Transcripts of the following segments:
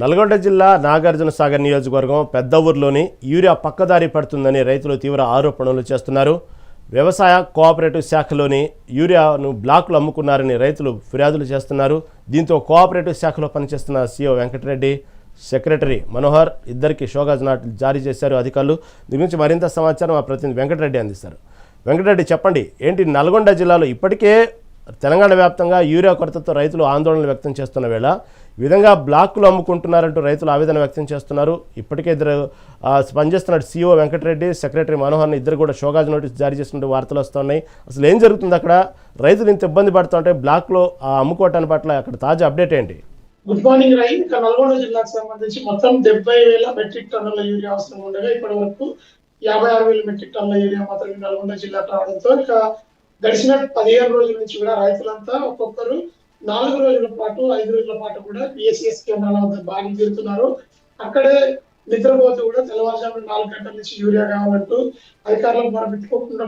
నల్గొండ జిల్లా నాగార్జున సాగర్ నియోజకవర్గం పెద్ద ఊర్లోని యూరియా పక్కదారి పడుతుందని రైతులు తీవ్ర ఆరోపణలు చేస్తున్నారు. వ్యవసాయ కోఆపరేటివ్ శాఖలోని యూరియాను బ్లాక్లు అమ్ముకున్నారని రైతులు ఫిర్యాదులు చేస్తున్నారు. దీంతో కోఆపరేటివ్ శాఖలో పనిచేస్తున్న సీఓ వెంకటరెడ్డి సెక్రటరీ మనోహర్ ఇద్దరికి షోగాజ్ నాట్ జారీ చేశారు అధికారులు. దీని గురించి మరింత సమాచారం మా ప్రతినిధి వెంకటరెడ్డి అందిస్తారు. వెంకటరెడ్డి చెప్పండి ఏంటి నల్గొండ జిల్లాలో ఇప్పటికే తెలంగాణ వ్యాప్తంగా యూరియా కొరతతో రైతులు ఆందోళన వ్యక్తం చేస్తున్న వేళ విధంగా బ్లాక్లు అమ్ముకుంటున్నారంటూ రైతులు ఆవేదన వ్యక్తం చేస్తున్నారు. ఇప్పటికే ఇద్దరు పనిచేస్తున్నాడు సీఓ వెంకటరెడ్డి సెక్రటరీ మనోహర్ని ఇద్దరు కూడా షోగాజ్ నోటీస్ జారీ చేసినట్టు వార్తలు వస్తున్నాయి. అసలు ఏం జరుగుతుంది అక్కడ? రైతులు ఇంత ఇబ్బంది పడుతుంటే బ్లాక్లో ఆ పట్ల అక్కడ తాజా అప్డేట్ ఏంటి? గుడ్ మార్నింగ్ రై. ఇక నల్గొండ జిల్లాకు సంబంధించి మొత్తం డెబ్బై వేల మెట్రిక్ టన్నుల యూరియా అవసరం ఉండగా ఇప్పటి వరకు యాభై ఆరు వేల మెట్రిక్ టన్నుల యూరియా మాత్రమే నల్గొండ జిల్లా రావడంతో ఇక గడిచిన పదిహేను రోజుల నుంచి కూడా రైతులంతా ఒక్కొక్కరు నాలుగు రోజుల పాటు ఐదు రోజుల పాటు కూడా పిఎస్సిఎస్ కేంద్రాల వద్ద బాగా తీరుతున్నారు. అక్కడే నిద్రపోతూ కూడా తెల్లవారుజామున నాలుగు గంటల నుంచి యూరియా కావాలంటూ అధికారులకు మనం పెట్టుకోకుండా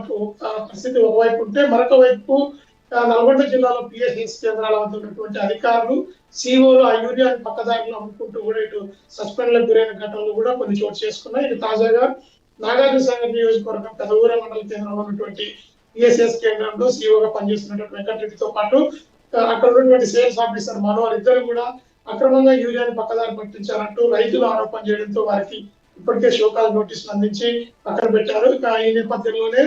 పరిస్థితి ఒకవైపు ఉంటే మరొక వైపు నల్గొండ జిల్లాలో పిఎస్ఎస్ కేంద్రాల వద్ద ఉన్నటువంటి అధికారులు సిఓలు ఆ యూరియాని పక్కదారిలో అమ్ముకుంటూ కూడా ఇటు సస్పెండ్లకు గురైన ఘటనలు కూడా కొన్ని చోటు చేసుకున్నాయి. ఇటు తాజాగా నాగార్జున సాగర్ నియోజకవర్గం పెదవూర మండల కేంద్రంలో ఉన్నటువంటి పిఎస్ఎస్ కేంద్రంలో సిఓగా పనిచేస్తున్నటువంటి వెంకటరెడ్డితో పాటు అక్కడ ఉన్నటువంటి సేల్స్ ఆఫీసర్ మనోహర్ ఇద్దరు కూడా అక్రమంగా యూరియాని పక్కదారి పట్టించారంటూ రైతులు ఆరోపణ చేయడంతో వారికి ఇప్పటికే షోకాల్ నోటీసులు అందించి అక్కడ పెట్టారు. ఈ నేపథ్యంలోనే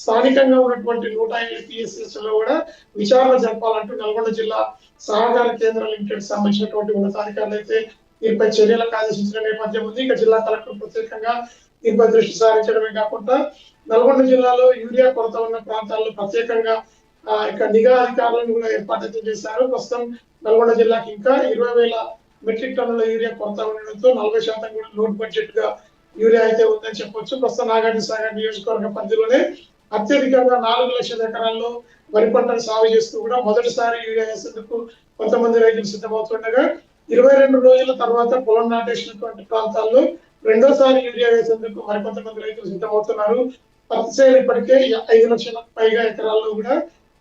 స్థానికంగా ఉన్నటువంటి నూట ఏడు పిఎస్ఎస్లో కూడా విచారణ జరపాలంటూ నల్గొండ జిల్లా సహకార కేంద్ర లిమిటెడ్ సంబంధించినటువంటి ఉన్నతాధికారులు అయితే దీనిపై చర్యలకు ఆదేశించిన నేపథ్యం ఉంది. ఇక జిల్లా కలెక్టర్ ప్రత్యేకంగా దీనిపై దృష్టి సారించడమే కాకుండా నల్గొండ జిల్లాలో యూరియా కొరత ఉన్న ప్రాంతాల్లో ప్రత్యేకంగా ఆ, నిఘా అధికారులను కూడా ఏర్పాటు చేశారు. ప్రస్తుతం నల్గొండ జిల్లాకి ఇంకా ఇరవై వేల మెట్రిక్ టన్నుల యూరియా కొరత ఉండడంతో నలభై శాతం కూడా లోడ్ బడ్జెట్గా యూరియా అయితే ఉందని చెప్పొచ్చు. ప్రస్తుతం నాగార్జున సాగర్ నియోజకవర్గ పరిధిలోనే అత్యధికంగా నాలుగు లక్షల ఎకరాల్లో వరి పంటను సాగు చేస్తూ కూడా మొదటిసారి యూరియా వేసేందుకు కొంతమంది రైతులు సిద్ధమవుతుండగా ఇరవై రెండు రోజుల తర్వాత పొలం నాటేసినటువంటి ప్రాంతాల్లో రెండోసారి యూరియా వేసేందుకు మరికొంతమంది రైతులు సిద్ధమవుతున్నారు. పత్తి సేలు ఇప్పటికే ఐదు లక్షల పైగా ఎకరాల్లో కూడా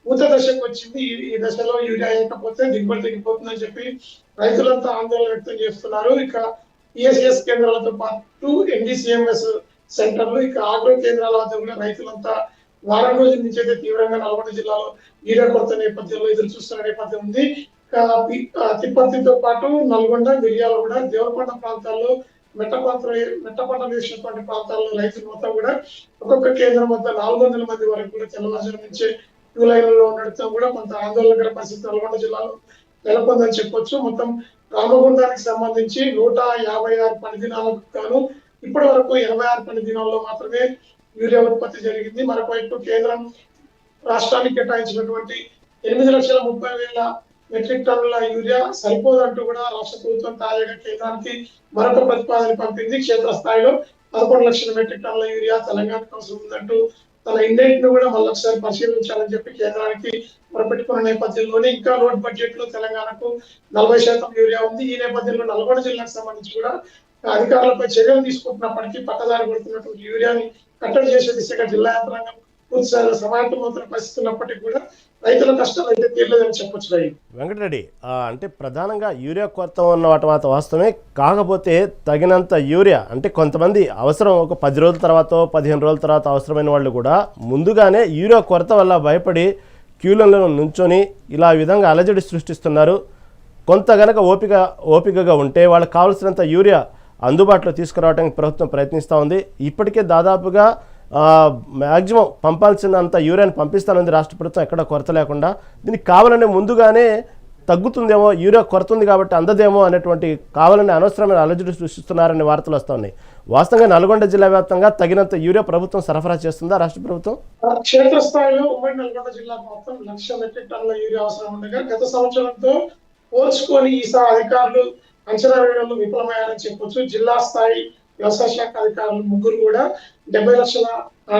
పూత దశకు వచ్చింది. ఈ- దశలో యూరియా వేయకపోతే దిగుబడి తగ్గిపోతుందని చెప్పి రైతులంతా ఆందోళన వ్యక్తం చేస్తున్నారు. ఇక ఈఎస్ఎస్ కేంద్రాలతో పాటు ఎన్డీసీఎంఎస్ సెంటర్లు ఇక ఆగ్రో కేంద్రాల వద్ద కూడా రైతులంతా వారం రోజుల నుంచి అయితే తీవ్రంగా నల్గొండ జిల్లాలో యూరియా కొరత నేపథ్యంలో ఎదురు చూస్తున్న నేపథ్యం ఉంది. తిప్పతితో పాటు నల్గొండ మిర్యాల కూడా దేవరకొండ ప్రాంతాల్లో మెట్ట ప్రాంతం మెట్ట వేసినటువంటి ప్రాంతాల్లో రైతులు మొత్తం కూడా ఒక్కొక్క కేంద్రం వద్ద నాలుగు వందల మంది వరకు కూడా తెల్లవారుజాము నుంచే క్యూ లైన్లలో కూడా కొంత ఆందోళనకర పరిస్థితి నల్గొండ జిల్లాలో నెలకొందని చెప్పొచ్చు. మొత్తం రామగుండానికి సంబంధించి నూట యాభై ఆరు పని దినాలకు గాను ఇప్పటి వరకు ఎనభై ఆరు పని దినాల్లో మాత్రమే యూరియా ఉత్పత్తి జరిగింది మరొకవైపు కేంద్రం రాష్ట్రానికి కేటాయించినటువంటి ఎనిమిది లక్షల ముప్పై వేల మెట్రిక్ టన్నుల యూరియా సరిపోదంటూ కూడా రాష్ట్ర ప్రభుత్వం తాజాగా కేంద్రానికి మరొక ప్రతిపాదన పంపింది. క్షేత్రస్థాయిలో పదకొండు లక్షల మెట్రిక్ టన్నుల యూరియా తెలంగాణకు అవసరం ఉందంటూ తన ఇండెక్ట్ను కూడా మళ్ళొకసారి పరిశీలించాలని చెప్పి కేంద్రానికి మొరపెట్టుకున్న నేపథ్యంలోనే ఇంకా రోడ్ బడ్జెట్లో తెలంగాణకు నలభై శాతం యూరియా ఉంది. ఈ నేపథ్యంలో నల్గొండ జిల్లాకు సంబంధించి కూడా అధికారులపై చర్యలు తీసుకుంటున్నప్పటికీ పక్కదారి పడుతున్నటువంటి యూరియాని కట్టడి చేసే దిశగా జిల్లా యంత్రాంగం పూర్తి స్థాయిలో కూడా రైతుల కష్టాలు అయితే తీరలేదని చెప్పొచ్చు వెంకటరెడ్డి అంటే ప్రధానంగా యూరియా కొరత ఉన్న వాటి మాత్రం వాస్తవమే కాకపోతే తగినంత యూరియా అంటే కొంతమంది అవసరం ఒక పది రోజుల తర్వాత పదిహేను రోజుల తర్వాత అవసరమైన వాళ్ళు కూడా ముందుగానే యూరియా కొరత వల్ల భయపడి క్యూలలో నుంచొని ఇలా విధంగా అలజడి సృష్టిస్తున్నారు. కొంత గనక ఓపిక ఓపికగా ఉంటే వాళ్ళకి కావాల్సినంత యూరియా అందుబాటులో తీసుకురావడానికి ప్రభుత్వం ప్రయత్నిస్తూ ఉంది. ఇప్పటికే దాదాపుగా మ్యాక్సిమం పంపాల్సినంత యూరియాని పంపిస్తానంది రాష్ట్ర ప్రభుత్వం ఎక్కడ కొరత లేకుండా దీనికి కావాలనే ముందుగానే తగ్గుతుందేమో యూరియా కొరత ఉంది కాబట్టి అందదేమో అనేటువంటి కావాలని అనవసరమైన అలజడి సృష్టిస్తున్నారనే వార్తలు వస్తున్నాయి వాస్తవంగా నల్గొండ జిల్లా వ్యాప్తంగా తగినంత యూరియా ప్రభుత్వం సరఫరా చేస్తుందా రాష్ట్ర ప్రభుత్వం? క్షేత్రస్థాయిలో ఉమ్మడి నల్గొండ జిల్లా మొత్తం లక్ష మెట్రిక్ టన్నుల యూరియా అవసరం ఉండగా గత సంవత్సరంతో పోల్చుకొని ఈసారి అధికారులు అంచనా వేయడంలో విఫలమయ్యారని చెప్పొచ్చు. జిల్లా స్థాయి వ్యవసాయ శాఖ అధికారులు ముగ్గురు కూడా డెబ్బై లక్షల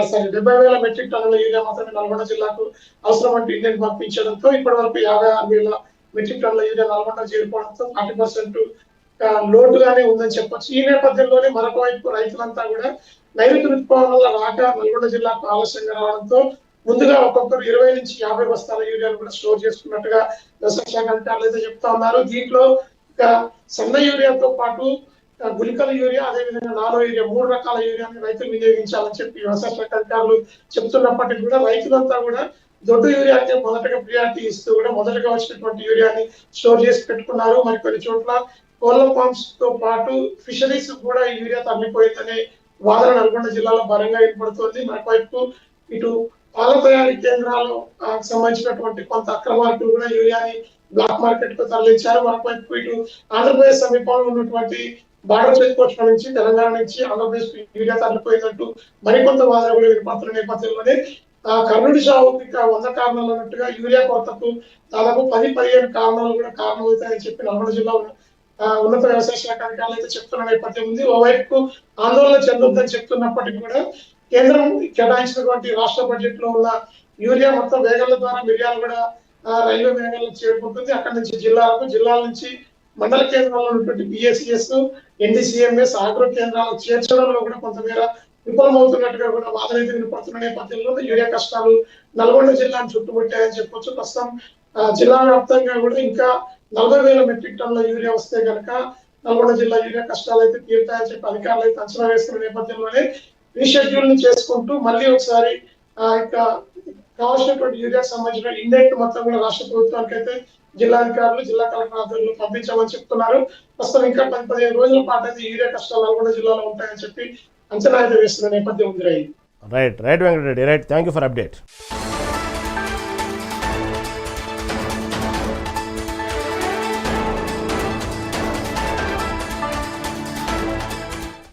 సారీ డెబ్బై వేల మెట్రిక్ టన్నుల యూరియా మాత్రమే నల్గొండ జిల్లాకు అవసరం అంటే ఇండియన్ పంపించడంతో ఇప్పటి వరకు యాభై ఆరు వేల మెట్రిక్ టన్నుల యూరియా నల్గొండ చేరుకోవడంతో ఫార్టీ పర్సెంట్ లోటుగానే ఉందని చెప్పొచ్చు. ఈ నేపథ్యంలోనే మరొక వైపు రైతులంతా కూడా నైరుతి ఋతుపవనాల రాక నల్గొండ జిల్లాకు ఆలస్యంగా రావడంతో ముందుగా ఒక్కొక్కరు ఇరవై నుంచి యాభై బస్తాల యూరియాను కూడా స్టోర్ చేసుకున్నట్టుగా వ్యవసాయ శాఖ అధికారులు అయితే చెప్తా ఉన్నారు. దీంట్లో ఇంకా సన్న యూరియాతో పాటు గుళికల యూరియా అదేవిధంగా నానో యూరియా మూడు రకాల యూరియాని రైతులు వినియోగించాలని చెప్పి వ్యవసాయ శాఖ అధికారులు చెప్తున్నప్పటికీ కూడా రైతులంతా కూడా దొడ్డు యూరియాకి మొదటగా ప్రియారిటీ ఇస్తూ కూడా మొదటగా వచ్చినటువంటి యూరియాని స్టోర్ చేసి పెట్టుకున్నారు. మరి కొన్ని చోట్ల కోళ్ళ ఫార్మ్స్తో పాటు ఫిషరీస్ కూడా యూరియా తగ్గిపోయిందనే వాదన నల్గొండ జిల్లాలో బలంగా ఏర్పడుతుంది. మరొకవైపు ఇటు పాల తయారీ కేంద్రాలు సంబంధించినటువంటి కొంత అక్రమార్కులు కూడా యూరియాని బ్లాక్ మార్కెట్కు తరలించారు. మరొకవైపు ఇటు ఆంధ్రప్రదేశ్ సమీపంలో ఉన్నటువంటి బార్డర్ చెక్ పోస్ట్ నుంచి తెలంగాణ నుంచి ఆంధ్రప్రదేశ్ యూరియా తరలిపోయినట్టు మరికొంత వాదన కూడా వినపడుతున్న నేపథ్యంలోనే కర్ణుడి సాగుకి వంద కారణాలు అన్నట్టుగా యూరియా కొరతకు దాదాపు పది పదిహేను కారణాలు కూడా కారణమవుతాయని చెప్పి నల్గొండ జిల్లా ఉన్న- ఉన్నత వ్యవసాయ శాఖ అధికారులు అయితే చెప్తున్న నేపథ్యం ఉంది. ఓవైపు ఆందోళన చెందొద్దని చెప్తున్నప్పటికీ కూడా కేంద్రం కేటాయించినటువంటి రాష్ట్ర బడ్జెట్లో ఉన్న యూరియా మొత్తం వేగల ద్వారా మిరియాలు కూడా రైల్వే వేగంలో చేరుకుంటుంది. అక్కడ నుంచి జిల్లాలకు జిల్లాల నుంచి మండల కేంద్రాల్లో ఉన్నటువంటి బిఎస్సిఎస్ ఎన్డీసీఎంఎస్ ఆగ్రో కేంద్రాలకు చేర్చడంలో కూడా కొంతమేర విఫలమవుతున్నట్టుగా కూడా వాదనైతే వినపడుతున్న నేపథ్యంలో యూరియా కష్టాలు నల్గొండ జిల్లాను చుట్టుముట్టాయని చెప్పొచ్చు. ప్రస్తుతం ఆ, జిల్లా వ్యాప్తంగా కూడా ఇంకా నలభై వేల మెట్రిక్ టన్నుల యూరియా వస్తే కనుక నల్గొండ జిల్లా యూరియా కష్టాలు అయితే తీరుతాయని చెప్పి అధికారులు అయితే అంచనా వేస్తున్న నేపథ్యంలోనే రీషెడ్యూల్ని చేసుకుంటూ మళ్ళీ ఒకసారి ఆ యొక్క కావాల్సినటువంటి యూరియా సంబంధించిన ఇండెక్ట్ మొత్తం కూడా రాష్ట్ర ప్రభుత్వానికి అయితే జిల్లా అధికారులు జిల్లా కలెక్టర్ ఆధ్వర్యంలో పంపించామని చెప్తున్నారు. ప్రస్తుతం ఇంకా పది పదిహేను రోజుల పాటు అయితే యూరియా కష్టాలు కూడా జిల్లాలో ఉంటాయని చెప్పి అంచనా అయితే వేస్తున్న నేపథ్యం ఉంది right. Right Venkatareddy right. Thank you for update